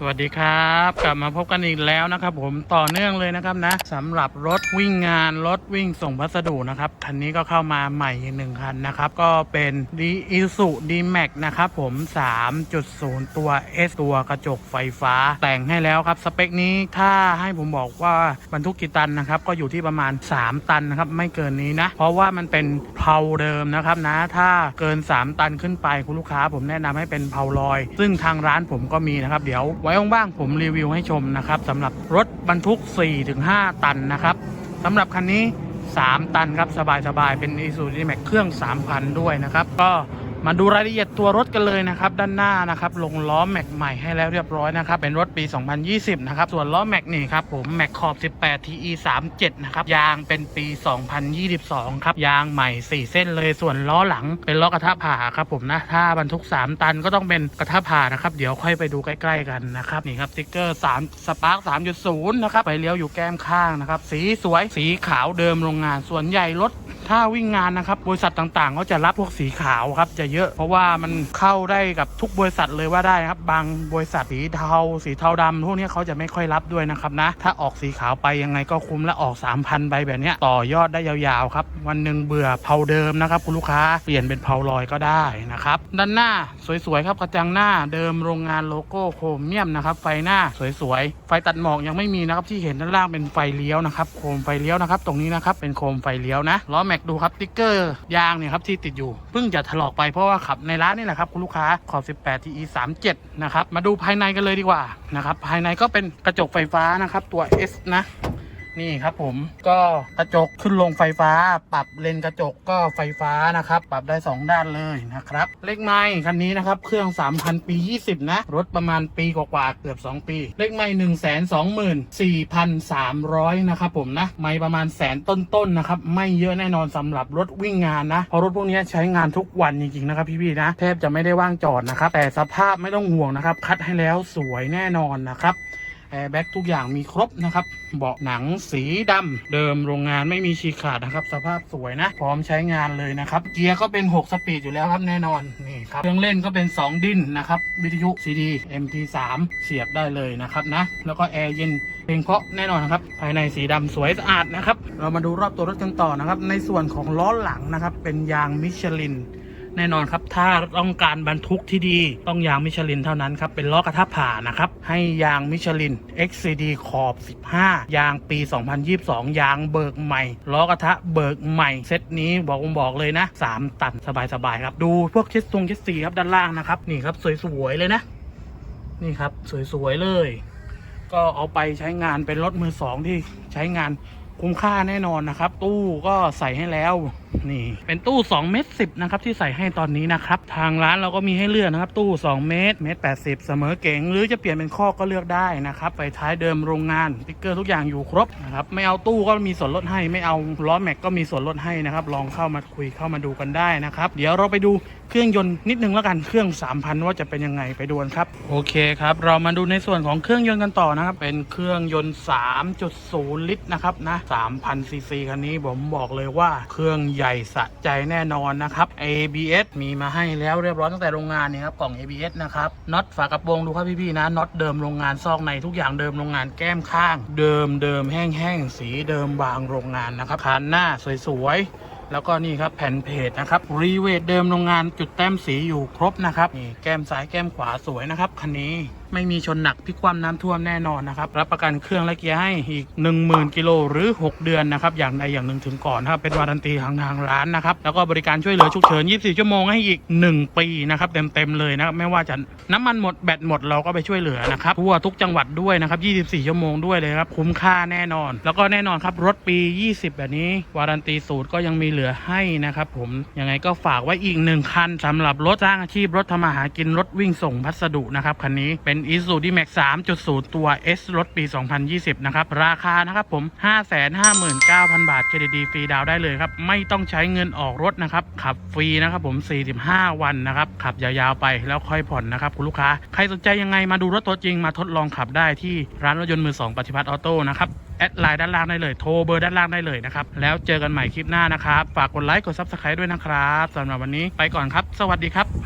สวัสดีครับ กลับมาพบกันอีกแล้วนะครับ ผมต่อเนื่องเลยนะครับนะสำหรับรถวิ่งงานรถวิ่งส่งพัสดุนะครับคันนี้ก็เข้ามาใหม่อีกหนึ่งคันนะครับก็เป็นดีอิสุดีแม็กนะครับผม 3.0 ตัว S ตัวกระจกไฟฟ้า แต่งให้แล้วครับสเปคนี้ถ้าให้ผมบอกว่าบรรทุกกี่ตันนะครับก็อยู่ที่ประมาณ 3 ตันนะครับไม่เกินนี้นะ เพราะว่ามันเป็นเพลาเดิมนะครับนะถ้าเกิน 3 ตันขึ้นไปคุณลูกค้า ผมแนะนำให้เป็นเพลาลอย ซึ่งทางร้านผมก็มีนะครับเดี๋ยวว้ว่างๆผมรีวิวให้ชมนะครับสำหรับรถบรรทุก 4-5 ตันนะครับสำหรับคันนี้ 3 ตันครับสบายๆเป็น i s u z u Max เครื่อง 3,000 ด้วยนะครับ ก็ มาดูรายละเอียดตัวรถกันเลยนะครับ ด้านหน้านะครับ ลงล้อแม็กใหม่ให้แล้วเรียบร้อยนะครับ เป็นรถปี 2020 นะครับ ส่วนล้อแม็กนี่ครับผมแม็กขอบ 18 TE 37 นะครับ ยางเป็นปี 2022 ครับ ยางใหม่ 4 เส้นเลย ส่วนล้อหลังเป็นล้อกระทะผ่าครับผมนะ ถ้าบรรทุก 3 ตันก็ต้องเป็นกระทะผ่านะครับ เดี๋ยวค่อยไปดูใกล้ ๆ กันนะครับ นี่ครับสติ๊กเกอร์ 3 สปาร์ค 3.0 นะครับ ไปเลี้ยวอยู่แก้มข้างนะครับ สีสวย สีขาวเดิมโรงงาน ส่วนใหญ่รถ ถ้าวิ่งงานนะครับบริษัทต่างๆ ก็จะรับพวกสีขาวครับจะเยอะ เพราะว่ามันเข้าได้กับทุกบริษัทเลยว่าได้นะครับ บางบริษัทสีเทา สีเทาดำพวกนี้เขาจะไม่ค่อยรับด้วยนะครับนะ ถ้าออกสีขาวไปยังไงก็คุ้มและออก 3,000ใบแบบนี้ต่อยอดได้ยาวๆครับ วันหนึ่งเบื่อเผาเดิมนะครับคุณลูกค้าเปลี่ยนเป็นเผาลอยก็ได้นะครับด้านหน้าสวยๆครับกระจังหน้าเดิมโรงงานโลโก้โครเมียมนะครับไฟหน้าสวยๆไฟตัดหมอกยังไม่มีนะครับที่เห็นด้านล่างเป็นไฟเลี้ยวนะครับโคมไฟเลี้ยวนะครับ ตรงนี้นะครับเป็นโคมไฟเลี้ยวนะล้อแม็กดูครับติ๊กเกอร์ยางเนี่ยครับที่ติดอยู่เพิ่งจะถลอกไปเพราะว่าขับในร้านนี่แหละครับคุณลูกค้าขอบ 18 TE 37นะครับมาดูภายในกันเลยดีกว่านะครับภายในก็เป็นกระจกไฟฟ้านะครับตัว S นะ นี่ครับผมก็กระจกขึ้นลงไฟฟ้า ปรับเลนกระจกก็ไฟฟ้านะครับ ปรับได้ 2 ด้านเลยนะครับ เลขไม้คันนี้นะครับเครื่อง 3,000 ปี 20 นะ รถประมาณปีกว่าๆเกือบ 2 ปี เลขไม้1 2 4 3 0 0 นะครับผมนะ ไม่ประมาณแสนต้นๆนะครับ ไม่เยอะแน่นอนสำหรับรถวิ่งงานนะ เพราะรถพวกนี้ใช้งานทุกวันจริงๆนะครับพี่ๆนะ แทบจะไม่ได้ว่างจอดนะครับ แต่สภาพไม่ต้องห่วงนะครับ คัดให้แล้วสวยแน่นอนนะครับ แอร์แบ็กทุกอย่างมีครบนะครับ เบาะหนังสีดำเดิมโรงงานไม่มีฉีกขาดนะครับ สภาพสวยนะ พร้อมใช้งานเลยนะครับ เกียร์ก็เป็น 6 สปีดอยู่แล้วครับแน่นอนนี่ครับเครื่องเล่นก็เป็น 2 ดิ้นนะครับ วิทยุ CD MT3 เสียบได้เลยนะครับนะ แล้วก็แอร์เย็นเพลงเพราะแน่นอนนะครับ ภายในสีดำสวยสะอาดนะครับ เรามาดูรอบตัวรถกันต่อนะครับ ในส่วนของล้อหลังนะครับ เป็นยางมิชลิน แน่นอนครับ ถ้าต้องการบรรทุกที่ดีต้องยางมิชลินเท่านั้นครับ เป็นล้อกระทะผ่านะครับ ให้ยางมิชลิน XCD ขอบ 15 ยางปี 2022 ยางเบิกใหม่ล้อกระทะเบิกใหม่ เซตนี้บอกผมบอกเลยนะ 3 ตันสบายๆครับ ดูพวกเช็ดทรงเช็ดสีครับด้านล่างนะครับนี่ครับสวยๆเลยนะ นี่ครับสวยๆเลย ก็เอาไปใช้งานเป็นรถมือสองที่ใช้งานคุ้มค่าแน่นอนนะครับ ตู้ก็ใส่ให้แล้วนี่เป็นตู้2เมตร10นะครับที่ใส่ให้ตอนนี้นะครับ ทางร้านเราก็มีให้เลือกนะครับ ตู้ 2 เมตรเมตร80เสมอเก๋งหรือจะเปลี่ยนเป็นข้อก็เลือกได้นะครับ ไปท้ายเดิมโรงงานสติ๊กเกอร์ทุกอย่างอยู่ครบนะครับไม่เอาตู้ก็มีส่วนลดให้ไม่เอาล้อแม็กก็มีส่วนลดให้นะครับ ลองเข้ามาคุยเข้ามาดูกันได้นะครับ เดี๋ยวเราไปดูเครื่องยนต์นิดนึงแล้วกันเครื่อง 3,000 ว่าจะเป็นยังไงไปดูกันครับ โอเคครับ เรามาดูในส่วนของเครื่องยนต์กันต่อนะครับ เป็นเครื่องยนต์ 3.0 ลิตรนะครับนะ3,000ซีซีคันนี้ผมบอกเลยว่าเครื่องใหญ่สะใจแน่นอนนะครับ ABS มีมาให้แล้วเรียบร้อยตั้งแต่โรงงานนี่ครับกล่อง ABS นะครับน็อตฝากระโปรงดูครับพี่ๆนะน็อตเดิมโรงงานซอกในทุกอย่างเดิมโรงงานแก้มข้าง เดิมเดิมแห้งๆสีเดิมวางโรงงานนะครับคันหน้าสวยๆแล้วก็นี่ครับแผ่นเพจนะครับรีเวทเดิมโรงงานจุดแต้มสีอยู่ครบนะครับนี่แก้มซ้ายแก้มขวาสวยนะครับคันนี้ ไม่มีชนหนักพลิคว่ำน้ำท่วมแน่นอนนะครับรับประกันเครื่องและเกียร์ให้อีก 10,000กิโลหรือ 6 เดือนนะครับอย่างใดอย่างหนึ่งถึงก่อนนะครับเป็นวารันตีทางทางร้านนะครับแล้วก็บริการช่วยเหลือฉุกเฉิน 24 ชั่วโมงให้อีก 1 ปีนะครับเต็มๆเลยนะครับไม่ว่าจะน้ำมันหมดแบตหมดเราก็ไปช่วยเหลือนะครับทั่วทุกจังหวัดด้วยนะครับ 24 ชั่วโมงด้วยเลยครับคุ้มค่าแน่นอน แล้วก็แน่นอนครับรถปี 20 แบบนี้ วารันตีสูตรก็ยังมีเหลือให้นะครับผมยังไงก็ฝากไว้อีกหนึ่งคันสำหรับรถสร้างอาชีพรถทำมาหากินรถวิ่งส่งพัสดุนะครับคันนี้เป็น i s u z u d m a x 3.0 ตัว S รถปี 2020 นะครับ ราคานะครับผม 559,000 บาท เครดิตดีฟรีดาวได้เลยครับ ไม่ต้องใช้เงินออกรถนะครับ ขับฟรีนะครับผม 45 วันนะครับ ขับยาวๆไปแล้วค่อยผ่อนนะครับ คุณลูกค้า ใครสนใจยังไงมาดูรถตัวจริงมาทดลองขับได้ที่ร้านรถยนต์มือ2ปฏิพัฒน์ออโต้นะครับแอดไลน์ด้านล่างได้เลย โทรเบอร์ด้านล่างได้เลยนะครับ แล้วเจอกันใหม่คลิปหน้านะครับ ฝากกดไลค์ กด Subscribe ด้วยนะครับสำหรับวันนี้ไปก่อนครับ สวัสดีครับ